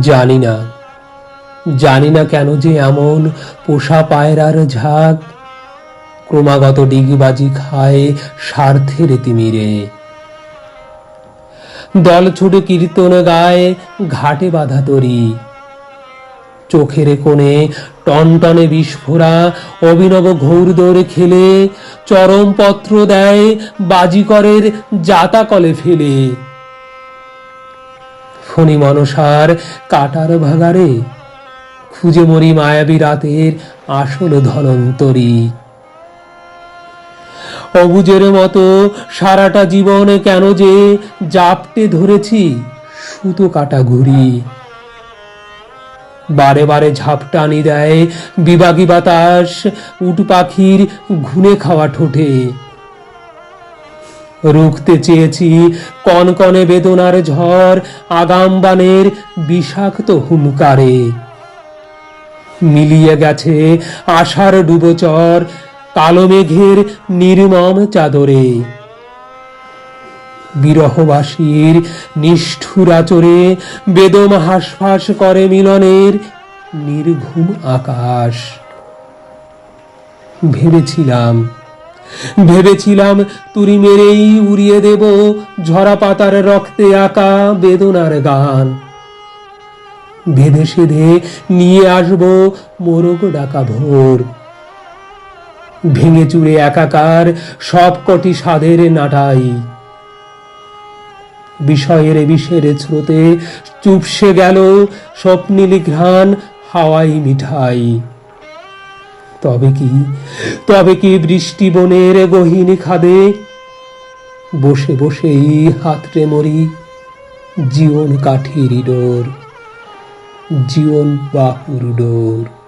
জানি না। জানি না কেন যে এমন পোষা পায়রার ঝাঁক। ক্রমাগত ডিগিবাজি খায় স্বার্থের তিমিরে। দল ছুটে কীর্তন গায়ে, ঘাটে বাধা তরি। চোখের কোণে টনটনে বিস্ফোরা, অভিনব ঘৌরদৌড় খেলে চরম পত্র দেয় বাজিকরের জাতা কলে ফেলে। ফণি মনসার কাটার ভাগারে খুঁজে মরি মায়াবী রাতের আসল ধনন্তরী। অবুজের মতো সারাটা জীবন কেন যে জাপটে ধরেছি সুতো কাটা ঘুরি বারে বারে ঝাপটানি দেয় বিবাগী বাতাস, উট পাখির ঘুনে খাওয়া ঠোঁটে। রুখতে চেয়েছি। কনকনে বেদনার ঝড় আগামবানের বিষাক্ত হুমকারে মিলিয়ে গেছে আশার ডুবোচর, কালো মেঘের নির্মম চাদরে। বিরহবাসীর নিষ্ঠুর আচরে বেদম হাসফাস করে মিলনের নির্ঘুম আকাশ। ভেবেছিলাম ভেবেছিলাম তুরি মেরেই উড়িয়ে দেব ঝরা পাতার রক্তে আঁকা বেদনার গান। ভেদে সেধে নিয়ে আসব মোরগ ডাকা ভোর। ভেঙে চুরে একাকার সব কটি স্বাদের নাটাই। বিষয়ের বিষের স্রোতে চুপসে গেল স্বপ্নিলি ঘ্রাণ হাওয়াই মিঠাই। তবে কি তবে কি বৃষ্টি বনের গহীন খাদে বসে বসেই হাতড়ে মরি জীবন কাঠির ডোর, জীবন বাহুর ডোর?